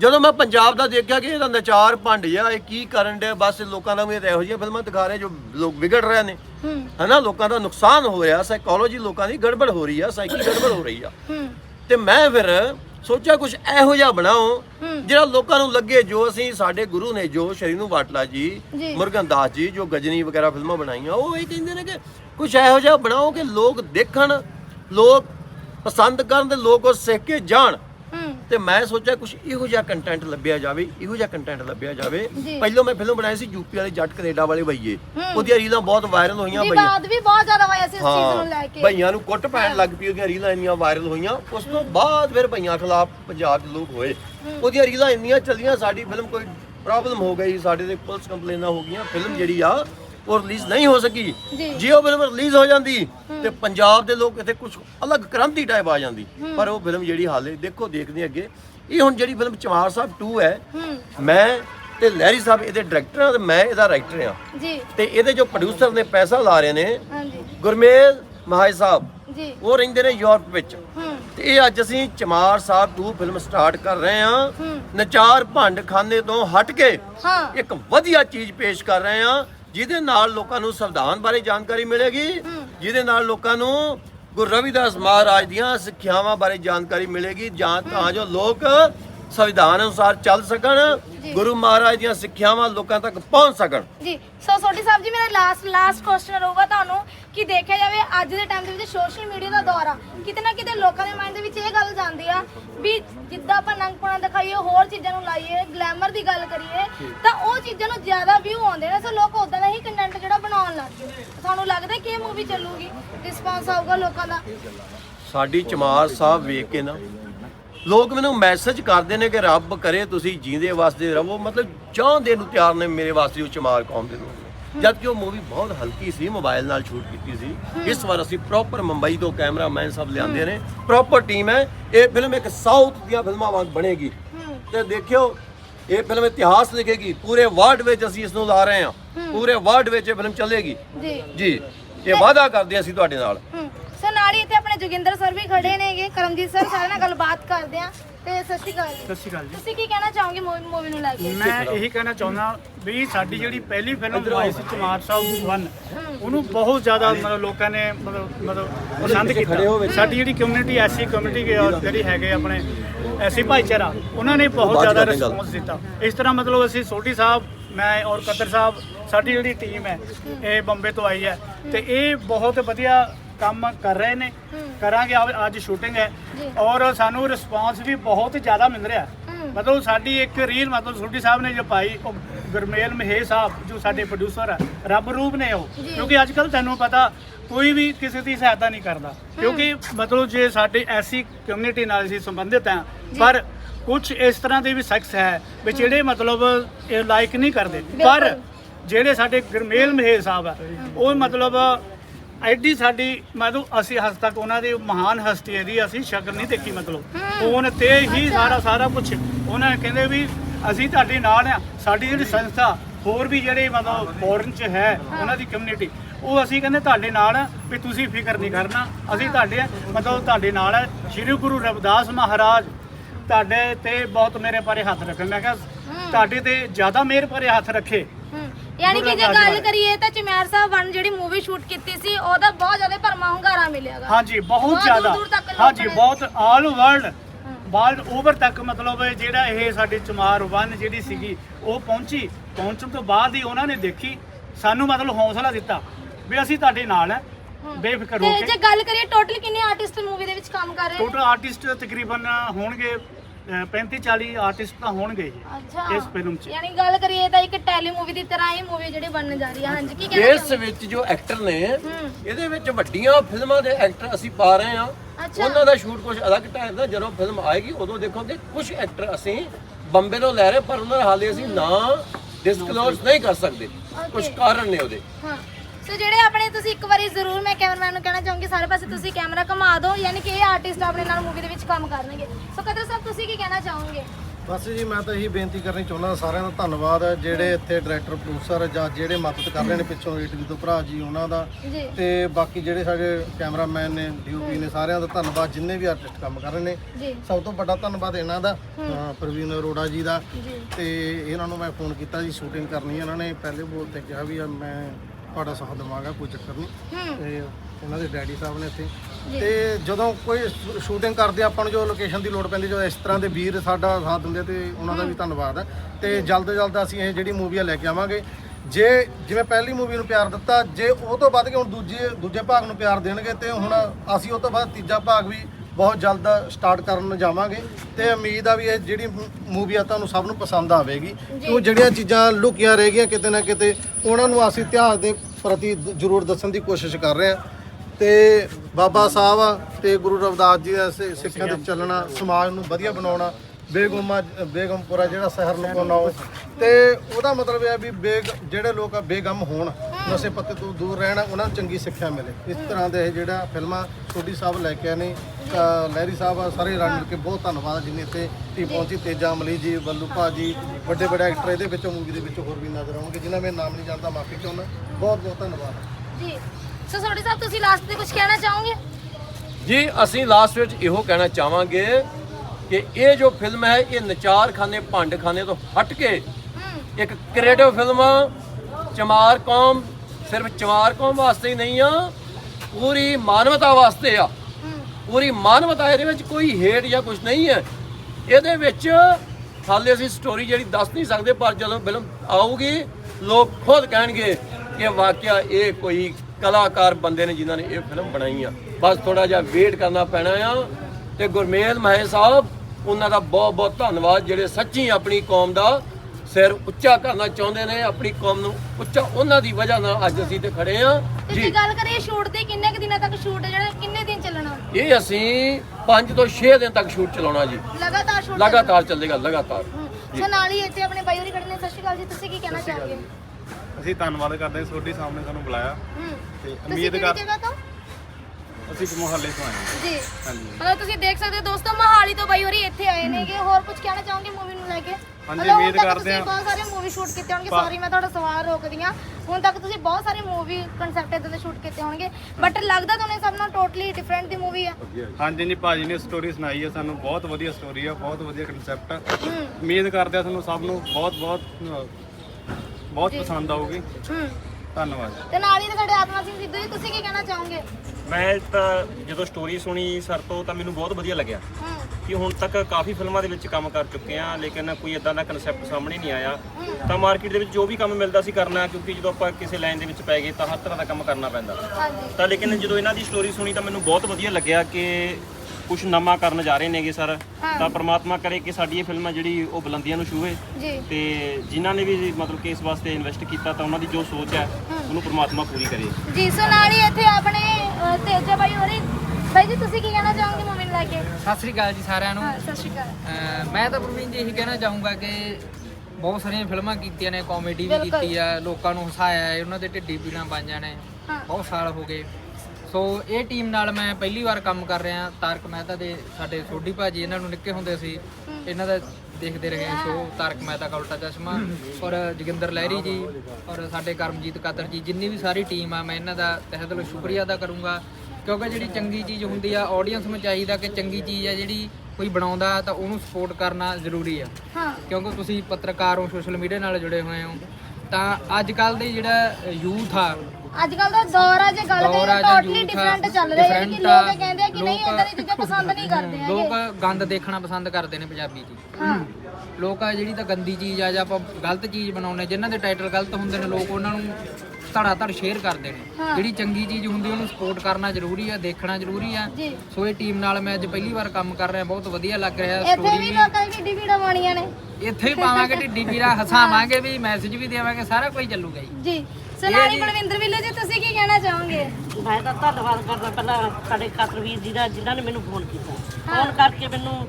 ਜਦੋਂ ਮੈਂ ਪੰਜਾਬ ਦਾ ਦੇਖਿਆ ਕਿ ਇਹਦਾ ਨਚਾਰ ਭੰਡ ਜਿਹਾ ਇਹ ਕੀ ਕਰਨ ਡਿਆ? ਬਸ ਲੋਕਾਂ ਦਾ ਵੀ ਇਹੋ ਜਿਹੀਆਂ ਫਿਲਮਾਂ ਦਿਖਾ ਰਹੇ ਜੋ ਲੋਕ ਵਿਗੜ ਰਹੇ ਨੇ। ਹਨਾ? ਲੋਕਾਂ ਦਾ ਨੁਕਸਾਨ ਹੋ ਰਿਹਾ ਸਾਈਕੋਲੋਜੀ ਲੋਕਾਂ ਦੀ ਗੜਬੜ ਹੋ ਰਹੀ ਆ ਸਾਈਕੀ ਗੜਬੜ ਹੋ ਰਹੀ ਆ। ਤੇ ਮੈਂ ਫਿਰ ਸੋਚਿਆ ਕੁਝ ਇਹੋ ਜਿਹਾ ਬਣਾਓ। ਜਿਹੜਾ ਲੋਕਾਂ ਨੂੰ ਲੱਗੇ ਜੋ ਅਸੀਂ ਸਾਡੇ ਗੁਰੂ ਨੇ ਜੋ ਸ਼ਰੀਨੂ ਬਾਟਲਾ ਜੀ ਜੀ। ਮੁਰਗਨ ਦਾਸ ਜੀ ਜੋ ਗਜਨੀ ਵਗੈਰਾ ਫਿਲਮਾਂ ਬਣਾਈਆਂ ਉਹ ਇਹ ਕਹਿੰਦੇ ਨੇ ਕਿ ਕੁਝ ਇਹੋ ਜਿਹਾ ਬਣਾਓ ਕਿ ਲੋਕ ਦੇਖਣ ਲੋਕ ਪਸੰਦ ਕਰਨ ਤੇ ਲੋਕ ਉਹ ਸਿੱਖ ਕੇ ਜਾਣ। ਤੇ ਮੈਂ ਸੋਚਿਆ ਕੁਝ ਇਹੋ ਜਿਹਾ ਕੰਟੈਂਟ ਲੱਭਿਆ ਜਾਵੇ ਇਹੋ ਜਿਹਾ ਕੰਟੈਂਟ ਲੱਭਿਆ ਜਾਵੇ। ਜੀ। ਪਹਿਲਾਂ ਮੈਂ ਫਿਲਮ ਬਣਾਈ ਸੀ ਯੂਪੀ ਵਾਲੇ ਜੱਟ ਕੈਨੇਡਾ ਵਾਲੇ ਬਈਏ ਹੂੰ। ਉਹਦੀਆਂ ਰੀਲਾਂ ਬਹੁਤ ਵਾਇਰਲ ਹੋਈਆਂ ਬਈਏ ਵਿਵਾਦ ਵੀ ਬਹੁਤ ਜ਼ਿਆਦਾ ਹੋਇਆ ਸੀ ਇਸ ਚੀਜ਼ ਨੂੰ ਲੈ ਕੇ। ਭਈਆਂ ਨੂੰ ਕੁੱਟ ਪੈਣ ਲੱਗ ਪਈ ਉਹਦੀਆਂ ਰੀਲਾਂ ਇੰਨੀਆਂ ਵਾਇਰਲ ਹੋਈਆਂ। ਉਸ ਤੋਂ ਬਾਅਦ ਫਿਰ ਭਈਆਂ ਖਿਲਾਫ ਪੰਜਾਬ ਦੇ ਲੋਕ ਹੋਏ। ਉਹਦੀਆਂ ਰੀਲਾਂ ਇੰਨੀਆਂ ਚੱਲੀਆਂ ਸਾਡੀ ਫਿਲਮ ਕੋਈ ਪ੍ਰੋਬਲਮ ਹੋ ਗਈ ਸਾਡੇ ਤੇ ਪੁਲਿਸ ਕੰਪਲੇਨਾਂ ਹੋ ਗਈਆਂ। ਫਿਲਮ ਜਿਹੜੀ ਆ ਉਹ ਰਿਲੀਜ਼ ਨਹੀਂ ਹੋ ਸਕੀ। ਜੀ। ਉਹ ਫਿਲਮ ਰਿਲੀਜ਼ ਹੋ ਜਾਂਦੀ ਤੇ ਪੰਜਾਬ ਦੇ ਲੋਕ ਇੱਥੇ ਕੁਝ ਅਲੱਗ ਕ੍ਰਾਂਤੀ ਟਾਈਪ ਆ ਜਾਂਦੀ। ਪਰ ਉਹ ਫਿਲਮ ਜਿਹੜੀ ਹਾਲੇ ਦੇਖੋ ਦੇਖਦੇ ਅੱਗੇ। ਇਹ ਹੁਣ ਜਿਹੜੀ ਫਿਲਮ ਚਮਾਰ ਸਾਹਿਬ 2 ਹੈ। ਮੈਂ ਤੇ ਲਹਿਰੀ ਸਾਹਿਬ ਇਹਦੇ ਡਾਇਰੈਕਟਰ ਆ ਤੇ ਮੈਂ ਇਹਦਾ ਰਾਈਟਰ ਆ ਜੀ। ਤੇ ਇਹਦੇ ਜੋ ਪ੍ਰੋਡਿਊਸਰ ਨੇ ਪੈਸਾ ਲਾ ਰਹੇ ਨੇ ਹਾਂਜੀ। ਗੁਰਮੇਲ ਮਹਾਈ ਸਾਹਿਬ ਜੀ। ਉਹ ਰਹਿੰਦੇ ਨੇ ਯੂਰਪ ਵਿੱਚ। ਤੇ ਇਹ ਅੱਜ ਅਸੀਂ ਚਮਾਰ ਸਾਹਿਬ 2 ਫਿਲਮ ਸਟਾਰਟ ਕਰ ਰਹੇ ਹਾਂ। ਹੂੰ। ਨਚਾਰ ਭੰਡ ਖਾਨੇ ਤੋਂ ਹਟ ਕੇ ਇੱਕ ਵਧੀਆ ਚੀਜ਼ ਪੇਸ਼ ਕਰ ਰਹੇ ਹਾਂ। ਜਿਹਦੇ ਨਾਲ ਲੋਕਾਂ ਨੂੰ ਸੰਵਿਧਾਨ ਬਾਰੇ ਜਾਣਕਾਰੀ ਮਿਲੇਗੀ, ਜਿਹਦੇ ਨਾਲ ਲੋਕਾਂ ਨੂੰ ਗੁਰੂ ਰਵਿਦਾਸ ਮਹਾਰਾਜ ਦੀਆਂ ਸਿੱਖਿਆਵਾਂ ਬਾਰੇ ਜਾਣਕਾਰੀ ਮਿਲੇਗੀ, ਜਾਂ ਤਾਂ ਜੋ ਲੋਕ ਸੰਵਿਧਾਨ ਅਨੁਸਾਰ ਚੱਲ ਸਕਣ ਗੁਰੂ ਮਹਾਰਾਜ ਦੀਆਂ ਸਿੱਖਿਆਵਾਂ ਲੋਕਾਂ ਤੱਕ ਪਹੁੰਚ ਸਕਣ। ਜੀ ਸੋ ਸੋਢੀ ਸਾਹਿਬ ਜੀ ਮੇਰਾ ਲਾਸਟ ਲਾਸਟ ਕੁਐਸਚਨ ਰਹੂਗਾ ਤੁਹਾਨੂੰ ਕਿ ਦੇਖਿਆ ਜਾਵੇ ਅੱਜ ਦੇ ਟਾਈਮ ਦੇ ਵਿੱਚ ਸੋਸ਼ਲ ਮੀਡੀਆ ਦਾ ਦੌਰ ਆ ਕਿਤੇ ਨਾ ਕਿਤੇ ਲੋਕਾਂ ਦੇ ਮਾਈਂਡ ਦੇ ਵਿੱਚ ਇਹ ਗੱਲ ਜਾਂਦੀ ਆ ਵੀ ਜਿੱਦਾਂ ਆਪਾਂ ਨੰਗਪੁਣਾ ਦਿਖਾਈਏ ਹੋਰ ਚੀਜ਼ਾਂ ਨੂੰ ਲਾਈਏ ਗਲੈਮਰ ਦੀ ਗੱਲ ਕਰੀਏ ਤਾਂ ਉਹ ਚੀਜ਼ਾਂ ਨੂੰ ਜ਼ਿਆਦਾ ਵਿਊ ਆਉਂਦੇ ਨੇ ਸੋ ਲੋਕ ਉਦਾਂ ਦਾ ਹੀ ਕੰਟੈਂਟ ਜਿਹੜਾ ਬਣਾਉਣ ਲੱਗ ਗਏ ਤੁਹਾਨੂੰ ਲੱਗਦਾ ਕਿ ਇਹ ਮੂਵੀ ਚੱਲੂਗੀ? ਰਿਸਪਾਂਸ ਆਊਗਾ ਲੋਕਾਂ ਦਾ? ਸਾਡੀ ਚਮਾਰ ਸਾਹਿਬ ਵੇਖ ਕੇ ਨਾ ਲੋਕ ਮੈਨੂੰ ਮੈਸੇਜ ਕਰਦੇ ਨੇ ਕਿ ਰੱਬ ਕਰੇ ਤੁਸੀਂ ਜੀਂਦੇ ਵਾਸਤੇ ਰਹੋ। ਮਤਲਬ ਚਾਹੁੰਦੇ ਨੂੰ ਤਿਆਰ ਨੇ ਮੇਰੇ ਵਾਸਤੇ ਉਹ ਚਮਾਰ ਕੌਮ ਦੇ ਲੋਕ। ਜਦ ਕਿ ਉਹ ਮੂਵੀ ਬਹੁਤ ਹਲਕੀ ਸੀ ਮੋਬਾਈਲ ਨਾਲ ਸ਼ੂਟ ਕੀਤੀ ਸੀ। ਇਸ ਵਾਰ ਅਸੀਂ ਪ੍ਰੋਪਰ ਮੁੰਬਈ ਤੋਂ ਕੈਮਰਾਮੈਨ ਸਭ ਲਿਆਂਦੇ ਨੇ। ਪ੍ਰੋਪਰ ਟੀਮ ਹੈ। ਇਹ ਫਿਲਮ ਇੱਕ ਸਾਊਥ ਦੀਆਂ ਫਿਲਮਾਂ ਵਾਂਗ ਬਣੇਗੀ। ਤੇ ਦੇਖਿਓ ਇਹ ਫਿਲਮ ਇਤਿਹਾਸ ਲਿਖੇਗੀ। ਪੂਰੇ ਵਰਲਡ ਵਿੱਚ ਅਸੀਂ ਇਸ ਨੂੰ ਲਾ ਰਹੇ ਹਾਂ। ਪੂਰੇ ਵਰਲਡ ਵਿੱਚ ਇਹ ਫਿਲਮ ਚੱਲੇਗੀ। ਜੀ। ਜੀ। ਇਹ ਵਾਅਦਾ ਕਰਦੇ ਅਸੀਂ ਤੁਹਾਡੇ ਨਾਲ ਹੂੰ ਸੋ ਨਾਲ ਹੀ ਇੱਥੇ ਆਪਣੇ ਜੋਗਿੰਦਰ ਸਰ ਵੀ ਖੜੇ ਨੇਗੇ। ਕਰਮਜੀਤ ਸਰ ਸਾਰੇ ਨਾਲ ਗੱਲਬਾਤ ਕਰਦੇ ਆ। ਤੇ ਸਤਿ ਸ਼੍ਰੀ ਅਕਾਲ ਜੀ। ਸਤਿ ਸ਼੍ਰੀ ਅਕਾਲ ਜੀ। ਤੁਸੀਂ ਕੀ ਕਹਿਣਾ ਚਾਹੋਗੇ ਮੂਵੀ ਨੂੰ ਲੈ ਕੇ? ਮੈਂ ਇਹੀ ਕਹਿਣਾ ਚਾਹੁੰਦਾ ਵੀ ਸਾਡੀ ਜਿਹੜੀ ਪਹਿਲੀ ਫਿਲਮ ਆਈ ਸੀ ਚਮਾਰ ਸਾਹਿਬ 1 ਉਹਨੂੰ ਬਹੁਤ ਜ਼ਿਆਦਾ ਮਤਲਬ ਲੋਕਾਂ ਨੇ ਮਤਲਬ ਮਤਲਬ ਪਸੰਦ ਕੀਤਾ। ਸਾਡੀ ਜਿਹੜੀ ਕਮਿਊਨਿਟੀ ਐਸੀ ਕਮਿਊਨਿਟੀ ਜਿਹੜੀ ਹੈਗੇ ਆਪਣੇ ਐਸੀ ਭਾਈਚਾਰਾ ਉਹਨਾਂ ਨੇ ਬਹੁਤ ਜ਼ਿਆਦਾ। ਰਿਸਪੌਂਸ ਦਿੱਤਾ। ਇਸ ਤਰ੍ਹਾਂ ਮਤਲਬ ਅਸੀਂ ਸੋਢੀ ਸਾਹਿਬ ਮੈਂ ਔਰ ਕਤਰ ਸਾਹਿਬ ਸਾਡੀ ਜਿਹੜੀ ਟੀਮ ਹੈ। ਇਹ ਬੰਬੇ ਤੋਂ ਆਈ ਹੈ। ਤੇ ਇਹ ਬਹੁਤ ਵਧੀਆ ਕੰਮ ਕਰ ਰਹੇ ਨੇ ਕਰਾਂਗੇ ਆ- ਅੱਜ ਸ਼ੂਟਿੰਗ ਹੈ। ਔਰ ਸਾਨੂੰ ਰਿਸਪੌਂਸ ਵੀ ਬਹੁਤ ਜ਼ਿਆਦਾ ਮਿਲ ਰਿਹਾ। ਮਤਲਬ ਸਾਡੀ ਇੱਕ ਰੀਲ ਮਤਲਬ ਸੋਢੀ ਸਾਹਿਬ ਨੇ ਜੋ ਪਾਈ ਉਹ ਗੁਰਮੇਲ ਮਹੇ ਸਾਹਿਬ ਜੋ ਸਾਡੇ ਪ੍ਰੋਡਿਊਸਰ ਆ ਰੱਬ ਰੂਪ ਨੇ ਉਹ। ਕਿਉਂਕਿ ਅੱਜ ਕੱਲ ਤੈਨੂੰ ਪਤਾ ਕੋਈ ਵੀ ਕਿਸੇ ਦੀ ਸਹਾਇਤਾ ਨਹੀਂ ਕਰਦਾ। ਕਿਉਂਕਿ ਮਤਲਬ ਜੇ ਸਾਡੇ ਐਸੀ ਕਮਿਊਨਿਟੀ ਨਾਲ ਅਸੀਂ ਸੰਬੰਧਿਤ ਹਾਂ ਪਰ ਕੁਝ ਇਸ ਤਰ੍ਹਾਂ ਦੇ ਵੀ ਸ਼ਖਸ ਹੈ ਵੀ ਜਿਹੜੇ ਮਤਲਬ ਇਹ ਲਾਈਕ ਨਹੀਂ ਕਰਦੇ। ਪਰ ਜਿਹੜੇ ਸਾਡੇ ਗੁਰਮੇਲ ਮਹੇ ਸਾਹਿਬ ਆ ਉਹ ਮਤਲਬ ਐਡੀ ਸਾਡੀ ਮਤਲਬ ਅਸੀਂ ਹੱਦ ਤੱਕ ਉਹਨਾਂ ਦੀ ਮਹਾਨ ਹਸਤੀ ਹੈ ਦੀ ਅਸੀਂ ਸ਼ਕਲ ਨਹੀਂ ਦੇਖੀ ਮਤਲਬ। ਫੋਨ ਤੇ ਹੀ ਸਾਰਾ ਸਾਰਾ ਕੁਝ ਉਹਨਾਂ ਕਹਿੰਦੇ ਵੀ ਅਸੀਂ ਤੁਹਾਡੇ ਨਾਲ ਆ ਸਾਡੀ ਜਿਹੜੀ ਸੰਸਥਾ ਹੋਰ ਵੀ ਜਿਹੜੇ ਮਤਲਬ ਫੋਰਨ ਚ ਹੈ ਉਹਨਾਂ ਦੀ ਕਮਿਊਨਿਟੀ ਉਹ ਅਸੀਂ ਕਹਿੰਦੇ ਤੁਹਾਡੇ ਨਾਲ ਆ ਵੀ ਤੁਸੀਂ ਫਿਕਰ ਨਹੀਂ ਕਰਨਾ। ਅਸੀਂ ਤੁਹਾਡੇ ਆ, ਮਤਲਬ ਤੁਹਾਡੇ ਨਾਲ ਆ ਸ੍ਰੀ ਗੁਰੂ ਰਵਿਦਾਸ ਮਹਾਰਾਜ ਤੁਹਾਡੇ ਤੇ ਬਹੁਤ ਮੇਰੇ ਪਰੇ ਹੱਥ ਰੱਖੇ। ਮੈਂ ਕਿਹਾ ਤੁਹਾਡੇ ਤੇ ਜ਼ਿਆਦਾ ਮੇਰੇ ਪਰੇ ਹੱਥ ਰੱਖੇ। ਹੂੰ ਯਾਨੀ ਕਿ ਜੇ ਗੱਲ ਕਰੀਏ ਤਾਂ ਚਮੈਰ ਸਾਹਿਬ ਵਨ ਜਿਹੜੀ ਮੂਵੀ ਸ਼ੂਟ ਕੀਤੀ ਸੀ ਉਹਦਾ ਬਹੁਤ ਜ਼ਿਆਦਾ ਭਰਮਾ ਹੁੰਗਾਰਾ ਮਿਲਿਆਗਾ। ਹਾਂਜੀ ਬਹੁਤ ਜ਼ਿਆਦਾ। ਹਾਂਜੀ। ਬਹੁਤ ਆਲ ਵਰਲਡ ਵਰਲਡ ਓਵਰ ਤੱਕ ਮਤਲਬ ਜਿਹੜਾ ਇਹ ਸਾਡੀ ਚਮਾਰ ਵਨ ਜਿਹੜੀ ਸੀਗੀ ਉਹ ਪਹੁੰਚੀ। ਪਹੁੰਚਣ ਤੋਂ ਬਾਅਦ ਹੀ ਉਹਨਾਂ ਨੇ ਦੇਖੀ। ਸਾਨੂੰ ਮਤਲਬ ਹੌਸਲਾ ਦਿੱਤਾ ਵੀ ਅਸੀਂ ਤੁਹਾਡੇ ਨਾਲ ਹੈ। ਬੇਫਿਕਰ ਹੋ ਕੇ। ਜੇ ਗੱਲ ਕਰੀਏ ਟੋਟਲ ਕਿੰਨੇ ਆਰਟਿਸਟ ਮੂਵੀ ਦੇ ਵਿੱਚ ਕੰਮ ਕਰ ਰਹੇ ਨੇ? ਟੋਟਲ ਆਰਟਿਸਟ ਤਕਰੀਬਨ ਹੋਣਗੇ 35 40 ਆਰਟਿਸਟ ਤਾਂ ਹੋਣਗੇ ਜੀ ਅੱਛਾ। ਇਸ ਫਿਲਮ 'ਚ। ਯਾਨੀ ਗੱਲ ਕਰੀਏ ਤਾਂ ਇੱਕ ਟੈਲੀ ਮੂਵੀ ਦੀ ਤਰ੍ਹਾਂ ਹੀ ਮੂਵੀ ਜਿਹੜੀ ਬਣਨ ਜਾ ਰਹੀ ਹੈ ਹਾਂਜੀ ਕੀ ਕਹਿਣਾ ਇਸ ਚਾਹੋਗੇ ਵਿੱਚ ਜੋ ਐਕਟਰ ਨੇ ਹੂੰ। ਇਹਦੇ ਵਿੱਚ ਵੱਡੀਆਂ ਫਿਲਮਾਂ ਦੇ ਐਕਟਰ ਅਸੀਂ ਪਾ ਰਹੇ ਹਾਂ। ਅੱਛਾ। ਉਹਨਾਂ ਦਾ ਸ਼ੂਟ ਕੁਝ ਅਲੱਗ ਟਾਈਮ ਦਾ ਜਦੋਂ ਫਿਲਮ ਆਏਗੀ ਉਦੋਂ ਦੇਖੋਗੇ ਕੁਝ ਐਕਟਰ ਅਸੀਂ ਬੰਬੇ ਤੋਂ ਲੈ ਰਹੇ ਪਰ ਉਹਨਾਂ ਦਾ ਹਾਲੇ ਅਸੀਂ ਨਾਂ ਡਿਸਕਲੋਜ਼ ਨਹੀਂ ਕਰ ਸਕਦੇ। ਕੁਝ. ਕਾਰਨ ਨੇ ਉਹਦੇ। ਹਾਂ। ਸੋ ਜਿਹੜੇ ਆਪਣੇ ਤੁਸੀਂ ਇੱਕ ਵਾਰੀ ਜ਼ਰੂਰ ਮੈਂ ਕੈਮਰਾਮੈਨ ਨੂੰ ਕਹਿਣਾ ਚਾਹੂੰਗੀ ਸਾਰੇ ਪਾਸੇ ਤੁਸੀਂ ਕੈਮਰਾ ਘੁਮਾ ਦਿਓ ਯਾਨੀ ਕਿ ਇਹ ਆਰਟਿਸਟ ਆਪਣੇ ਨਾਲ ਮੂਵੀ ਦੇ ਵਿੱਚ ਕੰਮ ਕਰਨਗੇ। ਸੋ ਕਦਰ ਸਾਹਿਬ ਤੁਸੀਂ ਕੀ ਕਹਿਣਾ ਚਾਹੋਗੇ? ਬਸ ਜੀ ਮੈਂ ਤਾਂ ਇਹੀ ਬੇਨਤੀ ਕਰਨੀ ਚਾਹੁੰਦਾ ਸਾਰਿਆਂ ਦਾ ਧੰਨਵਾਦ ਹੈ ਜਿਹੜੇ ਇੱਥੇ ਡਾਇਰੈਕਟਰ ਪ੍ਰੋਡਿਊਸਰ ਜਾਂ ਜਿਹੜੇ ਮਦਦ ਕਰ ਰਹੇ ਨੇ ਪਿੱਛੋਂ ਏਟੀਵੀ ਤੋਂ ਭਰਾ ਜੀ ਉਹਨਾਂ ਦਾ। ਤੇ ਬਾਕੀ ਜਿਹੜੇ ਸਾਡੇ ਕੈਮਰਾਮੈਨ ਨੇ ਡੀਓਪੀ ਨੇ ਸਾਰਿਆਂ ਦਾ ਧੰਨਵਾਦ ਜਿੰਨੇ ਵੀ ਆਰਟਿਸਟ ਕੰਮ ਕਰ ਰਹੇ ਨੇ। ਸਭ ਤੋਂ ਵੱਡਾ ਧੰਨਵਾਦ ਇਹਨਾਂ ਦਾ ਪ੍ਰਵੀਨ ਅਰੋੜਾ ਜੀ ਦਾ। ਤੇ ਇਹਨਾਂ ਨੂੰ ਮੈਂ ਫੋਨ ਕੀਤਾ ਜੀ ਸ਼ੂਟਿੰਗ ਕਰਨੀ ਹੈ ਇਹਨਾਂ ਨੇ। ਪਹਿਲੇ ਬੋਲ ਤੇ ਕਿਹਾ ਵੀ ਮੈਂ ਤੁਹਾਡਾ ਸਾਥ ਦੇਵਾਂਗਾ ਕੋਈ ਚੱਕਰ ਨਹੀਂ। ਤੇ ਉਹਨਾਂ ਦੇ ਡੈਡੀ ਸਾਹਿਬ ਨੇ ਇੱਥੇ। ਤੇ ਜਦੋਂ ਕੋਈ ਸ਼ੂਟਿੰਗ ਕਰਦੇ ਆਪਾਂ ਨੂੰ ਜੋ ਲੋਕੇਸ਼ਨ ਦੀ ਲੋੜ ਪੈਂਦੀ ਜੋ ਇਸ ਤਰ੍ਹਾਂ ਦੇ ਵੀਰ ਸਾਡਾ ਸਾਥ ਦਿੰਦੇ ਤੇ ਉਹਨਾਂ ਦਾ ਵੀ ਧੰਨਵਾਦ ਹੈ। ਤੇ ਜਲਦ ਤੋਂ ਜਲਦ ਅਸੀਂ ਇਹ ਜਿਹੜੀ ਮੂਵੀ ਆ ਲੈ ਕੇ ਆਵਾਂਗੇ। ਜੇ ਜਿਵੇਂ ਪਹਿਲੀ ਮੂਵੀ ਨੂੰ ਪਿਆਰ ਦਿੱਤਾ ਜੇ ਉਹ ਤੋਂ ਵੱਧ ਕੇ ਹੁਣ ਦੂਜੇ ਦੂਜੇ ਭਾਗ ਨੂੰ ਪਿਆਰ ਦੇਣਗੇ ਤੇ ਹੁਣ ਅਸੀਂ ਉਹ ਤੋਂ ਬਾਅਦ ਤੀਜਾ ਭਾਗ ਵੀ ਬਹੁਤ ਜਲਦ ਸਟਾਰਟ ਕਰਨ ਜਾਵਾਂਗੇ ਤੇ ਉਮੀਦ ਆ ਵੀ ਇਹ ਜਿਹੜੀ ਮੂਵੀ ਆ ਤੁਹਾਨੂੰ ਸਭ ਨੂੰ ਪਸੰਦ ਆਵੇਗੀ ਕਿਉਂ ਜਿਹੜੀਆਂ ਚੀਜ਼ਾਂ ਲੁਕੀਆਂ ਰਹਿ ਗਈਆਂ ਕਿਤੇ ਨਾ ਕਿਤੇ ਉਹਨਾਂ ਨੂੰ ਅਸੀਂ ਇਤਿਹਾਸ ਦੇ ਪ੍ਰਤੀ ਦ- ਜ਼ਰੂਰ ਦੱਸਣ ਦੀ ਕੋਸ਼ਿਸ਼ ਕਰ ਰਹੇ ਹਾਂ ਤੇ ਬਾਬਾ ਸਾਹਿਬ ਆ ਤੇ ਗੁਰੂ ਰਵਿਦਾਸ ਜੀ ਦਾ ਸਿ- ਸਿੱਖਾਂ ਤੇ ਚੱਲਣਾ ਸਮਾਜ ਨੂੰ ਵਧੀਆ ਬਣਾਉਣਾ ਬੇਗੁਮਾ ਬੇਗਮਪੁਰਾ ਜਿਹੜਾ ਸ਼ਹਿਰ ਨੂੰ ਬਣਾਓ ਤੇ ਉਹਦਾ ਮਤਲਬ ਇਹ ਹੈ ਵੀ ਬੇਗ ਜਿਹੜੇ ਲੋਕ ਆ ਬੇਗਮ ਹੋਣ। ਨਸ਼ੇ ਪੱਤੇ ਤੋਂ ਦੂਰ ਰਹਿਣ ਉਹਨਾਂ ਨੂੰ ਚੰਗੀ ਸਿੱਖਿਆ ਮਿਲੇ। ਇਸ ਤਰ੍ਹਾਂ ਦੇ ਇਹ ਜਿਹੜਾ ਫਿਲਮਾਂ ਛੋਟੀ ਸਾਹਿਬ ਲੈ ਕੇ ਆਏ ਨੇ ਅ, ਲਹਿਰੀ ਸਾਹਿਬ ਆ, ਸਾਰੇ ਰਲ ਮਿਲ ਕੇ ਬਹੁਤ ਧੰਨਵਾਦ ਜਿੰਨੇ ਇੱਥੇ ਟੀ ਪਹੁੰਚੀ ਤੇਜਾ ਅਮਲੀ ਜੀ ਬੱਲੂ ਭਾਜੀ ਵੱਡੇ ਵੱਡੇ ਐਕਟਰ ਇਹਦੇ ਵਿੱਚ ਮੂਵੀ ਦੇ ਵਿੱਚ ਹੋਰ ਵੀ ਨਜ਼ਰ ਆਉਣਗੇ ਜਿਨ੍ਹਾਂ ਮੈਂ ਨਾਮ ਨਹੀਂ ਜਾਣਦਾ ਮਾਫੀ ਚਾਹੁੰਦਾ। ਬਹੁਤ ਬਹੁਤ ਧੰਨਵਾਦ। ਜੀ ਸੋ ਸੋਢੀ ਸਾਹਿਬ ਤੁਸੀਂ ਲਾਸਟ ਤੇ ਕੁਝ ਕਹਿਣਾ ਚਾਹੋਗੇ? ਜੀ ਅਸੀਂ ਲਾਸਟ ਵਿੱਚ ਇਹੋ ਕਹਿਣਾ ਚਾਹਾਂਗੇ ਕਿ ਇਹ ਜੋ ਫਿਲਮ ਹੈ ਇਹ ਨਚਾਰ ਖਾਨੇ ਭੰਡ ਖਾਨੇ ਤੋਂ ਹਟ ਕੇ ਇੱਕ ਕ੍ਰੀਏਟਿਵ ਫਿਲਮ ਚਮਾਰ ਕੌਮ ਸਿਰਫ ਚਮਾਰ ਕੌਮ ਵਾਸਤੇ ਹੀ ਨਹੀਂ ਆ, ਪੂਰੀ ਮਾਨਵਤਾ ਵਾਸਤੇ ਆ। ਪੂਰੀ ਮਾਨਵਤਾ ਇਹਦੇ ਵਿੱਚ ਕੋਈ ਹੇਟ ਜਾਂ ਕੁਝ ਨਹੀਂ ਹੈ। ਇਹਦੇ ਵਿੱਚ ਹਾਲੇ ਅਸੀਂ ਸਟੋਰੀ ਜਿਹੜੀ ਦੱਸ ਨਹੀਂ ਸਕਦੇ, ਪਰ ਜਦੋਂ ਫਿਲਮ ਆਊਗੀ, ਲੋਕ ਖੁਦ ਕਹਿਣਗੇ ਕਿ ਵਾਕਿਆ ਇਹ ਕੋਈ ਕਲਾਕਾਰ ਬੰਦੇ ਨੇ ਜਿਨ੍ਹਾਂ ਨੇ ਇਹ ਫਿਲਮ ਬਣਾਈ ਆ। ਬਸ ਥੋੜਾ ਜਿਹਾ ਵੇਟ ਕਰਨਾ ਪੈਣਾ ਆ ਤੇ ਗੁਰਮੇਲ ਮਹੇ ਸਾਹਿਬ, ਉਹਨਾਂ ਦਾ ਬਹੁਤ ਬਹੁਤ ਧੰਨਵਾਦ ਜਿਹੜੇ ਸੱਚੀ ਆਪਣੀ ਕੌਮ ਦਾ ਸਿਰ ਉੱਚਾ ਕਰਨਾ ਚਾਹੁੰਦੇ ਨੇ ਆਪਣੀ ਕੌਮ ਨੂੰ। ਉੱਚਾ ਉਹਨਾਂ ਦੀ ਵਜ੍ਹਾ ਨਾਲ ਅੱਜ ਅਸੀਂ ਤੇ ਖੜੇ ਆ ਤੇ ਜੀ ਗੱਲ ਕਰੀਏ ਸ਼ੂਟ ਦੀ ਕਿੰਨੇ ਕੁ ਦਿਨਾਂ ਤੱਕ ਸ਼ੂਟ ਜਿਹੜਾ ਕਿੰਨੇ ਦਿਨ ਚੱਲਣਾ? ਇਹ ਅਸੀਂ 5 ਤੋਂ 6 ਦਿਨ ਤੱਕ ਸ਼ੂਟ ਚਲਾਉਣਾ ਜੀ। ਲਗਾਤਾਰ ਸ਼ੂਟ ਲਗਾਤਾਰ ਚੱਲੇਗਾ ਲਗਾਤਾਰ। ਸੋ ਨਾਲ ਹੀ ਇੱਥੇ ਆਪਣੇ ਬਾਈ ਹੋਰੀ ਖੜੇ ਨੇ ਸਤਿ ਸ਼੍ਰੀ ਅਕਾਲ ਜੀ। ਤੁਸੀਂ ਕੀ ਕਹਿਣਾ ਚਾਹੋਗੇ? ਅਸੀਂ ਧੰਨਵਾਦ ਕਰਦੇ ਹਾਂ ਸਾਹਿਬ ਨੇ ਸਾਨੂੰ ਬੁਲਾਇਆ। ਤੇ ਤੁਸੀਂ ਉਮੀਦ ਕਿਹੜੀ ਕਰ ਜਗ੍ਹਾ ਤੋਂ? ਅਸੀਂ ਮੋਹਾਲੀ ਤੋਂ ਆਏ ਹਾਂ। ਜੀ। ਹਾਂਜੀ। ਮਤਲਬ ਤੁਸੀਂ ਦੇਖ ਸਕਦੇ ਹੋ ਦੋਸਤੋ ਮਹਾਲੀ ਤੋਂ ਬਾਈ ਹੋਰੀ ਇੱਥੇ ਆਏ ਨੇਗੇ ਹੋਰ ਕੁਝ ਕਹਿਣਾ ਚਾਹੋਗੇ ਮੂਵੀ ਨੂੰ ਲੈ ਕੇ? ਹਾਂਜੀ, ਉਮੀਦ ਕਰਦੇ ਤੁਸੀਂ ਹਾਂ। ਬਹੁਤ ਸਾਰੇ ਮੂਵੀ ਸ਼ੂਟ ਕੀਤੇ ਹੋਣਗੇ। ਸੌਰੀ ਮੈਂ ਤੁਹਾਡਾ ਸਵਾਲ ਰੋਕਦੀ ਹਾਂ। ਹੁਣ ਤੱਕ ਤੁਸੀਂ ਬਹੁਤ ਸਾਰੇ ਮੂਵੀ ਕਨਸੈਪਟ ਇਦਾਂ ਦੇ ਸ਼ੂਟ ਕੀਤੇ ਹੋਣਗੇ। ਬਟ ਲੱਗਦਾ ਤੁਹਾਨੂੰ ਸਭ ਨਾਲ ਟੋਟਲੀ ਡਿਫਰੈਂਟ ਦੀ ਮੂਵੀ ਆ? ਹਾਂਜੀ ਜੀ ਭਾਜੀ ਨੇ ਸਟੋਰੀ ਸੁਣਾਈ ਹੈ ਸਾਨੂੰ ਬਹੁਤ ਵਧੀਆ ਸਟੋਰੀ ਹੈ ਬਹੁਤ ਵਧੀਆ ਕਨਸੈਪਟ ਹੈ ਹੂੰ। ਉਮੀਦ ਕਰਦੇ ਹਾਂ ਤੁਹਾਨੂੰ ਸਭ ਨੂੰ ਬਹੁਤ ਬਹੁਤ ਬਹੁਤ ਪਸੰਦ ਆਊਗੀ। ਹੂੰ। ਧੰਨਵਾਦ। ਤੇ ਨਾਲ ਹੀ ਸਾਡੇ ਆਤਮਾ ਸਿੰਘ ਸਿੱਧੂ ਜੀ ਤੁਸੀਂ ਕੀ ਕਹਿਣਾ ਚਾਹੋਗੇ? ਮੈਂ ਤਾਂ ਜਦੋਂ ਸਟੋਰੀ ਸੁਣੀ ਸਰ ਤੋਂ ਤਾਂ ਮੈਨੂੰ ਬਹੁਤ ਵਧੀਆ ਲੱਗਿਆ। ਕਿ ਹੁਣ ਤੱਕ ਕਾਫੀ ਫਿਲਮਾਂ ਦੇ ਵਿੱਚ ਕੰਮ ਕਰ ਚੁੱਕੇ ਆ ਲੇਕਿਨ ਕੋਈ ਇਦਾਂ ਦਾ ਕਨਸੈਪਟ ਸਾਹਮਣੇ ਨਹੀਂ ਆਇਆ। ਤਾਂ ਮਾਰਕੀਟ ਦੇ ਵਿੱਚ ਜੋ ਵੀ ਕੰਮ ਮਿਲਦਾ ਸੀ ਕਰਨਾ ਕਿਉਂਕਿ ਜਦੋਂ ਆਪਾਂ ਕਿਸੇ ਲਾਈਨ ਦੇ ਵਿੱਚ ਪੈ ਗਏ ਤਾਂ ਹਰ ਤਰ੍ਹਾਂ ਦਾ ਕੰਮ ਕਰਨਾ ਪੈਂਦਾ। ਤਾਂ ਲੇਕਿਨ ਜਦੋਂ ਇਹਨਾਂ ਦੀ ਸਟੋਰੀ ਸੁਣੀ ਤਾਂ ਮੈਨੂੰ ਬਹੁਤ ਵਧੀਆ ਲੱਗਿਆ ਕਿ ਕੁਝ ਨਵਾਂ ਕਰਨ ਜਾ ਰਹੇ ਨੇਗੇ ਸਰ। ਤਾਂ ਪ੍ਰਮਾਤਮਾ ਕਰੇ ਕਿ ਸਾਡੀ ਇਹ ਫਿਲਮ ਆ ਜਿਹੜੀ ਉਹ ਬੁਲੰਦੀਆਂ ਨੂੰ ਛੂਹੇ। ਜੀ। ਤੇ ਜਿਨ੍ਹਾਂ ਨੇ ਵੀ ਮਤਲਬ ਕਿ ਇਸ ਵਾਸਤੇ ਇਨਵੈਸਟ ਕੀਤਾ ਤਾਂ ਉਹਨਾਂ ਦੀ ਜੋ ਸੋਚ ਹੈ ਉਹਨੂੰ ਪ੍ਰਮਾਤਮਾ ਪੂਰੀ ਕਰੇ। ਜੀ ਸੋ ਨਾਲ ਹੀ ਇੱਥੇ ਆਪਣੇ ਅ, ਤੇਜਾ ਬਾਈ ਹੋਰੀ ਬਾਈ ਜੀ ਤੁਸੀਂ ਕੀ ਕਹਿਣਾ ਚਾਹੋਗੇ ਮੂਵੀ ਨੂੰ ਲੈ ਕੇ ਸਤਿ ਸ੍ਰੀ ਅਕਾਲ ਜੀ ਸਾਰਿਆਂ ਨੂੰ। ਹਾਂ ਸਤਿ ਸ਼੍ਰੀ ਅਕਾਲ। ਅਹ ਮੈਂ ਤਾਂ ਪ੍ਰਵੀਨ ਜੀ ਇਹੀ ਕਹਿਣਾ ਚਾਹੂੰਗਾ ਕਿ ਬਹੁਤ ਸਾਰੀਆਂ ਫਿਲਮਾਂ ਕੀਤੀਆਂ ਨੇ ਕਾਮੇਡੀ ਵੀ ਬਿਲਕੁਲ। ਕੀਤੀ ਆ ਲੋਕਾਂ ਨੂੰ ਹਸਾਇਆ ਹੈ ਉਹਨਾਂ ਦੇ ਢਿੱਡੀ ਪੀੜਾਂ ਪਾਈਆਂ ਨੇ। ਹਾਂ। ਬਹੁਤ ਸਾਲ ਹੋ ਗਏ। ਸੋ ਇਹ ਟੀਮ ਨਾਲ ਮੈਂ ਪਹਿਲੀ ਵਾਰ ਕੰਮ ਕਰ ਰਿਹਾ ਤਾਰਕ ਮਹਿਤਾ ਦੇ ਸਾਡੇ ਸੋਢੀ ਭਾਜੀ ਇਹਨਾਂ ਨੂੰ ਨਿੱਕੇ ਹੁੰਦੇ ਸੀ ਇਹਨਾਂ ਦਾ ਦੇਖਦੇ ਰਹੇ ਸ਼ੋ ਤਾਰਕ ਮਹਿਤਾ ਕਾ ਉਲਟਾ ਚਸ਼ਮਾ ਔਰ ਜੋਗਿੰਦਰ ਲਹਿਰੀ ਜੀ ਔਰ ਸਾਡੇ ਕਰਮਜੀਤ ਕਾਦਰ ਜੀ ਜਿੰਨੀ ਵੀ ਸਾਰੀ ਟੀਮ ਆ ਮੈਂ ਇਹਨਾਂ ਦਾ ਤਹਿ ਦਿਲੋਂ ਸ਼ੁਕਰੀਆ ਅਦਾ ਕਰੂੰਗਾ। ਕਿਉਂਕਿ ਜਿਹੜੀ ਚੰਗੀ ਚੀਜ਼ ਹੁੰਦੀ ਆ ਆਡੀਅנס ਨੂੰ ਚਾਹੀਦਾ ਕਿ ਚੰਗੀ ਚੀਜ਼ ਆ ਜਿਹੜੀ ਕੋਈ ਬਣਾਉਂਦਾ ਤਾਂ ਉਹਨੂੰ ਸਪੋਰਟ ਕਰਨਾ ਜ਼ਰੂਰੀ ਆ। ਹਾਂ। ਕਿਉਂਕਿ ਤੁਸੀਂ ਪੱਤਰਕਾਰ ਹੋ ਸੋਸ਼ਲ ਮੀਡੀਆ ਨਾਲ ਜੁੜੇ ਹੋਏ ਹੋ ਤਾਂ ਅੱਜ ਕੱਲ ਦੇ ਜਿਹੜਾ ਯੂਥ ਆ ਅੱਜ ਕੱਲ ਦਾ ਦੌਰ ਆ ਜੇ ਗੱਲ ਕਰੀਏ ਟੋਟਲੀ ਡਿਫਰੈਂਟ ਚੱਲ ਰਿਹਾ ਹੈ ਕਿ ਲੋਕ ਕਹਿੰਦੇ ਆ ਕਿ ਨਹੀਂ ਇਦਾਂ ਦੀ ਚੀਜ਼ਾਂ ਪਸੰਦ ਨਹੀਂ ਕਰਦੇ ਹੈਗੇ। ਲੋਕ ਗੰਦ ਦੇਖਣਾ ਪਸੰਦ ਕਰਦੇ ਨੇ ਪੰਜਾਬੀ ਹਾਂ। ਲੋਕ ਆ ਜਿਹੜੀ ਤਾਂ ਗੰਦੀ ਚੀਜ਼ ਆ ਜਾਂ ਆਪਾਂ ਗਲਤ ਚੀਜ਼ ਬਣਾਉਨੇ ਜਿਨ੍ਹਾਂ ਦੇ ਟਾਈਟਲ ਗਲਤ ਹੁੰਦੇ ਨੇ ਲੋਕ ਉਹਨਾਂ ਨੂੰ ਧੜਾ ਧੜ ਸ਼ੇਅਰ ਕਰਦੇ ਨੇ। ਹਾਂ। ਜਿਹੜੀ ਚੰਗੀ ਚੀਜ਼ ਹੁੰਦੀ ਉਹਨੂੰ ਸਪੋਰਟ ਕਰਨਾ ਜ਼ਰੂਰੀ ਆ ਦੇਖਣਾ ਜ਼ਰੂਰੀ ਆ। ਜੀ। ਸੋ ਇਹ ਟੀਮ ਨਾਲ ਮੈਂ ਅੱਜ ਪਹਿਲੀ ਵਾਰ ਕੰਮ ਕਰ ਰਿਹਾ ਬਹੁਤ ਵਧੀਆ ਲੱਗ ਰਿਹਾ ਇੱਥੇ ਸਟੋਰੀ ਵੀ। ਲੋਕਾਂ ਦੀ ਕਿੱਡੀ ਵੀਡੀਓ ਬਣੀਆਂ ਨੇ। ਇੱਥੇ ਵੀ ਪਾਵਾਂਗੇ ਢਿੱਡੀ ਪੀਰਾ ਹਸਾਵਾਂਗੇ ਵੀ ਮੈਸੇਜ ਵੀ ਦੇਵਾਂਗੇ ਸਾਰਾ ਕੁਝ ਚੱਲੂਗਾ ਜੀ। ਜੀ। ਸਨਾਰੀ ਬਲਵਿੰਦਰ ਵਿੱਲੇ ਜੀ ਤੁਸੀਂ ਕੀ ਕਹਿਣਾ ਚਾਹੋਗੇ? ਮੈਂ ਤਾਂ ਧੰਨਵਾਦ ਕਰਦਾ ਪਹਿਲਾਂ ਸਾਡੇ ਕਾਤਰਵੀਰ ਜੀ ਦਾ ਜਿਨ੍ਹਾਂ ਨੇ ਮੈਨੂੰ ਫੋਨ ਕੀਤਾ। ਫੋਨ ਕਰਕੇ ਮੈਨੂੰ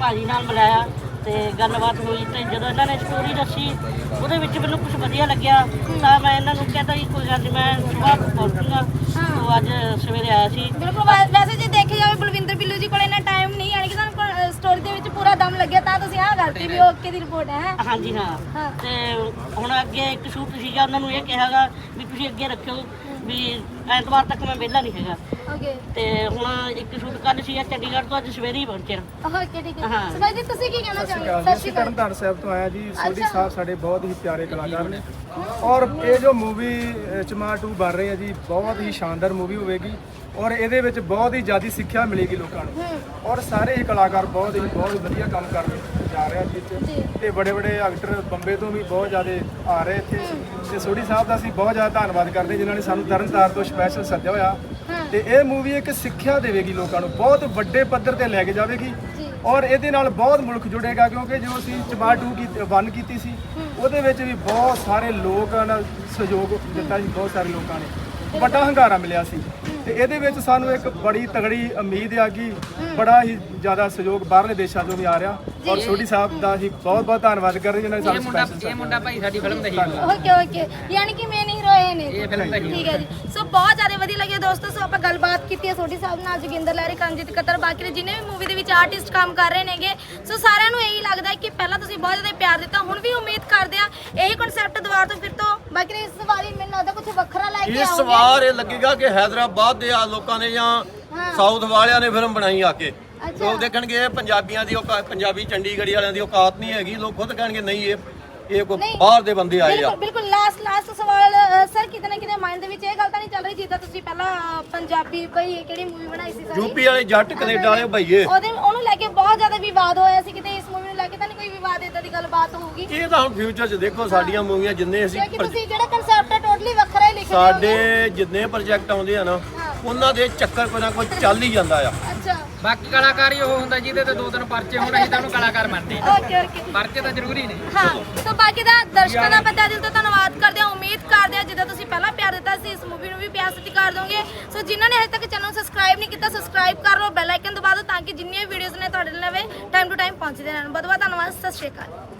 ਭਾਜੀ ਨਾਲ ਮਿਲਾਇਆ। ਤੇ ਗੱਲਬਾਤ ਹੋਈ ਤੇ ਜਦੋਂ ਇਹਨਾਂ ਨੇ ਸਟੋਰੀ ਦੱਸੀ ਉਹਦੇ ਵਿੱਚ ਮੈਨੂੰ ਕੁਝ ਵਧੀਆ ਲੱਗਿਆ। ਤਾਂ ਮੈਂ ਇਹਨਾਂ ਨੂੰ ਕਹਿੰਦਾ ਜੀ ਕੋਈ ਗੱਲ ਨਹੀਂ ਮੈਂ ਸਵੇਰ ਪਹੁੰਚੂਗਾ। ਤੋਂ ਅੱਜ ਸਵੇਰੇ ਆਇਆ ਸੀ। ਬਿਲਕੁਲ ਵੈ- ਵੈਸੇ ਜੇ ਦੇਖਿਆ ਜਾਵੇ ਬਲਵਿੰਦਰ ਬਿੱਲੂ ਜੀ ਕੋਲ ਇੰਨਾ ਟਾਈਮ ਨਹੀਂ ਯਾਨੀ ਕਿ ਤੁਹਾਨੂੰ ਸਟੋਰੀ ਦੇ ਵਿੱਚ ਪੂਰਾ ਦਮ ਲੱਗਿਆ ਤਾਂ ਤੁਸੀਂ ਆਹ ਕਰਤੀ ਵੀ ਓਕੇ ਦੀ ਰਿਪੋਰਟ ਹੈ ਹਾਂਜੀ ਹਾਂ। ਹਾਂ। ਤੇ ਹੁਣ ਅੱਗੇ ਇੱਕ ਸ਼ੂਟ ਸੀਗਾ ਉਹਨਾਂ ਨੂੰ ਇਹ ਕਿਹਾਗਾ ਵੀ ਤੁਸੀਂ ਅੱਗੇ ਰੱਖਿਓ ਵੀ ਐਤਵਾਰ ਤੱਕ ਮੈਂ ਵਿਹਲਾ ਨਹੀਂ ਹੈਗਾ। ਓਕੇ ਤੇ ਹੁਣ ਇੱਕ ਸ਼ੂਟ ਕੱਲ ਸੀ ਚੰਡੀਗੜ੍ਹ ਤੋਂ ਅੱਜ ਸਵੇਰੇ ਹੀ ਪਹੁੰਚੇ ਹਾਂ ਓਕੇ ਠੀਕ ਹੈ। ਹਾਂ। ਜੀ ਤੁਸੀਂ ਕੀ ਕਹਿਣਾ ਚਾਹੋਗੇ? ਸਤਿ ਸ਼੍ਰੀ ਅਕਾਲ। ਤਰਨਤਾਰਨ ਸਾਹਿਬ ਤੋਂ ਆਇਆ ਜੀ। ਸੋਢੀ ਅੱਛਾ। ਸਾਹਿਬ ਸਾਡੇ ਬਹੁਤ ਹੀ ਪਿਆਰੇ ਕਲਾਕਾਰ ਨੇ। ਔਰ ਇਹ ਜੋ ਮੂਵੀ ਚਮਾ 2 ਬਣ ਰਹੀ ਹੈ ਜੀ ਬਹੁਤ ਹੀ ਸ਼ਾਨਦਾਰ ਮੂਵੀ ਹੋਵੇਗੀ। ਔਰ ਇਹਦੇ ਵਿੱਚ ਬਹੁਤ ਹੀ ਜ਼ਿਆਦੀ ਸਿੱਖਿਆ ਮਿਲੇਗੀ ਲੋਕਾਂ ਨੂੰ। ਔਰ ਸਾਰੇ ਹੀ ਕਲਾਕਾਰ ਬਹੁਤ ਹੀ ਬਹੁਤ ਵਧੀਆ ਕੰਮ ਕਰ ਰਹੇ ਜਾ ਰਹੇ ਆ ਜੀ ਜੀ। ਇੱਥੇ ਤੇ ਬੜੇ ਬੜੇ ਐਕਟਰ ਬੰਬੇ ਤੋਂ ਵੀ ਬਹੁਤ ਜ਼ਿਆਦੇ ਆ ਰਹੇ ਇੱਥੇ। ਤੇ ਸੋਢੀ ਸਾਹਿਬ ਦਾ ਅਸੀਂ ਬਹੁਤ ਜ਼ਿਆਦਾ ਧੰਨਵਾਦ ਕਰਦੇ ਜਿਨ੍ਹਾਂ ਨੇ ਸਾਨੂੰ ਤਰਨਤਾਰਨ ਤੋਂ ਸਪੈਸ਼ਲ ਸੱਦਿਆ ਹੋਇਆ। ਤੇ ਇਹ ਮੂਵੀ ਇੱਕ ਸਿੱਖਿਆ ਦੇਵੇਗੀ ਲੋਕਾਂ ਨੂੰ ਬਹੁਤ ਵੱਡੇ ਪੱਧਰ ਤੇ ਲੈ ਕੇ ਜਾਵੇਗੀ ਔਰ ਇਹਦੇ ਨਾਲ ਬਹੁਤ ਮੁਲਕ ਜੁੜੇਗਾ ਕਿਉਂਕਿ ਜੋ ਅਸੀਂ ਚਮਾ 2 ਕੀ 1 ਕੀਤੀ ਸੀ ਉਹਦੇ ਵਿੱਚ ਵੀ ਬਹੁਤ ਸਾਰੇ ਲੋਕਾਂ ਨਾਲ ਸਹਿਯੋਗ ਦਿੱਤਾ ਸੀ ਬਹੁਤ ਸਾਰੇ ਲੋਕਾਂ ਨੇ। ਵੱਡਾ ਹੰਗਾਰਾ ਮਿਲਿਆ ਸੀ। ਤੇ ਇਹਦੇ ਵਿੱਚ ਸਾਨੂੰ ਇੱਕ ਬੜੀ ਤਗੜੀ ਉਮੀਦ ਆ ਕਿ ਬੜਾ ਹੀ ਜ਼ਿਆਦਾ ਸਹਿਯੋਗ ਬਾਹਰਲੇ ਦੇਸ਼ਾਂ ਤੋਂ ਵੀ ਆ ਰਿਹਾ। ਔਰ ਸੋਢੀ ਸਾਹਿਬ ਦਾ ਅਸੀਂ ਬਹੁਤ ਬਹੁਤ ਧੰਨਵਾਦ ਕਰ ਰਹੇ ਜਿਨ੍ਹਾਂ ਨੇ ਇਹ ਸਾਨੂੰ ਮੁੰਡਾ ਸਪੈਸ਼ਲ ਇਹ ਮੁੰਡਾ ਭਾਈ ਸਾਡੀ ਫਿਲਮ ਦਾ ਹੀਰੋ ਓਕੇ ਓਕੇ। ਯਾਨੀ ਕਿ ਮੇਨ ਹੀਰੋ ਇਹ ਨੇ ਇਹ ਫਿਲਮ ਦਾ hero ਠੀਕ ਹੈ ਜੀ। ਸੋ ਬਹੁਤ ਜ਼ਿਆਦਾ ਵਧੀਆ ਲੱਗਿਆ ਦੋਸਤੋ। ਸੋ ਆਪਾਂ ਗੱਲਬਾਤ ਕੀਤੀ ਹੈ ਸੋਢੀ ਸਾਹਿਬ ਨਾਲ ਜੋਗਿੰਦਰ ਲਹਿਰੀ ਕੰਜੀਤ ਕਤਰ ਬਾਕੀ ਦੇ ਜਿੰਨੇ ਵੀ ਮੂਵੀ ਦੇ ਵਿੱਚ ਆਰਟਿਸਟ ਕੰਮ ਕਰ ਰਹੇ ਨੇਗੇ। ਸੋ ਸਾਰਿਆਂ ਨੂੰ ਇਹੀ ਲੱਗਦਾ ਹੈ ਕਿ ਪਹਿਲਾਂ ਤੁਸੀਂ ਬਹੁਤ ਜ਼ਿਆਦਾ ਪਿਆਰ ਦਿੱਤਾ ਹੁਣ ਵੀ ਉਮੀਦ ਕਰਦੇ ਆ ਇਹੀ ਕਨਸੈਪਟ ਦੁਬਾਰਾ ਤੋਂ ਫਿਰ ਤੋਂ ਬਾਕੀ ਇਸ ਵਾਰੀ ਮੈਨੂੰ ਲੱਗਦਾ ਕੁਝ ਵੱਖਰਾ ਲੈ ਕੇ ਇਸ ਵਾਰ ਇਹ ਲੱਗੇਗਾ ਕਿ ਹੈਦਰਾਬਾਦ ਦੇ ਆ ਲੋਕਾਂ ਨੇ ਜਾਂ। ਸਾਊਥ ਵਾਲਿਆਂ ਨੇ ਫਿਲਮ ਬਣਾਈ ਆ ਕੇ। ਅੱਛਾ। ਲੋਕ ਦੇਖਣਗੇ ਇਹ ਪੰਜਾਬੀਆਂ ਦੀ ਔਕਾ- ਪੰਜਾਬੀ ਚੰਡੀਗੜ੍ਹ ਵਾਲਿਆਂ ਦੀ ਔਕਾਤ ਨਹੀਂ ਹੈਗੀ। ਲੋਕ ਖੁਦ ਕਹਿਣਗੇ ਨਹੀਂ ਇਹ ਇਹ ਕੋਈ। ਬਾਹਰ ਦੇ ਬੰਦੇ ਆਏ ਆ। ਬਿਲਕੁਲ ਬਿਲਕੁਲ ਲਾਸਟ ਲਾਸਟ ਸਵਾਲ ਸਰ ਕਿਤੇ ਨਾ ਕਿਤੇ ਮਾਈਂਡ ਦੇ ਵਿੱਚ ਇਹ ਗੱਲ ਤਾਂ ਨਹੀਂ ਚੱਲ ਰਹੀ ਜਿੱਦਾਂ ਤੁਸੀਂ ਪਹਿਲਾਂ ਪੰਜਾਬੀ ਬਈ ਕਿਹੜੀ ਮੂਵੀ ਬਣਾਈ ਸੀ ਸਾਰੀ? ਯੂਪੀ ਵਾਲੇ ਜੱਟ ਕੈਨੇਡਾ ਵਾਲੇ ਭਈਏ। ਉਹਦੇ ਉਹਨੂੰ ਲੈ ਕੇ ਬਹੁਤ ਜ਼ਿਆਦਾ ਵਿਵਾਦ ਹੋਇਆ ਸੀ ਕਿਤੇ ਇਸ ਮੂਵੀ ਨੂੰ ਲੈ ਕੇ ਤਾਂ ਨਹੀਂ ਕੋਈ ਵਿਵਾਦ ਇਦਾਂ ਦੀ ਗੱਲਬਾਤ ਹੋਊਗੀ? ਇਹ ਤਾਂ ਹੁਣ ਫਿਊਚਰ 'ਚ ਦੇਖੋ ਸਾਡੀਆਂ ਮੂਵੀਆਂ ਜਿੰਨੇ ਅਸੀਂ ਪਰ- ਤੁਸੀਂ ਜਿਹੜਾ ਕਨਸੈਪਟ ਹੈ ਟੋਟਲੀ ਵੱਖਰਾ ਹੀ ਲਿਖਿਆ ਸਾਡੇ ਜਿੰਨੇ ਪ੍ਰੋਜੈਕਟ ਆਉਂਦੇ ਆ ਨਾ ਉਹਨਾਂ ਦੇ ਚੱਕਰ ਕੋਈ ਨਾ ਕੋਈ ਚੱਲ ਹੀ ਜਾਂਦਾ ਆ। ਬਾਕੀ ਕਲਾਕਾਰ ਹੀ ਉਹ ਹੁੰਦਾ ਜਿਹਦੇ ਤੇ ਦੋ ਤਿੰਨ ਪਰਚੇ ਹੋਣ ਅਸੀਂ ਤਾਂ ਉਹਨੂੰ ਕਲਾਕਾਰ ਮੰਨਦੇ ਹਾਂ। Okay okay. ਪਰਚੇ ਤਾਂ ਜ਼ਰੂਰੀ ਨੇ। ਹਾਂ ਸੋ ਬਾਕੀ ਦਾ ਦਰਸ਼ਕਾਂ ਦਾ ਪਤਾ ਦਿਲ ਤੋਂ ਧੰਨਵਾਦ ਕਰਦੇ ਹਾਂ ਉਮੀਦ ਕਰਦੇ ਹਾਂ ਜਿੱਦਾਂ ਤੁਸੀਂ ਪਹਿਲਾਂ ਪਿਆਰ ਦਿੱਤਾ ਸੀ ਇਸ ਮੂਵੀ ਨੂੰ ਵੀ ਪਿਆਰ ਸਤਿਕਾਰ ਦੋਗੇ। ਸੋ ਜਿਨ੍ਹਾਂ ਨੇ ਹਜੇ ਤੱਕ ਚੈਨਲ ਨੂੰ ਸਬਸਕ੍ਰਾਈਬ ਨਹੀਂ ਕੀਤਾ ਸਬਸਕ੍ਰਾਈਬ ਕਰ ਲਓ ਬੈਲ ਆਈਕਨ ਦਬਾ ਦਿਓ ਤਾਂ ਕਿ ਜਿੰਨੀਆਂ ਵੀਡੀਓਜ਼ ਨੇ ਤੁਹਾਡੇ ਲਈ ਨਵੇਂ ਟਾਈਮ ਟੂ ਟਾਈਮ ਪਹੁੰਚਦੇ ਰਹਿਣ। ਬਹੁਤ ਬਹੁਤ ਧੰਨਵਾਦ ਸਤਿ ਸ਼੍ਰੀ ਅਕਾਲ।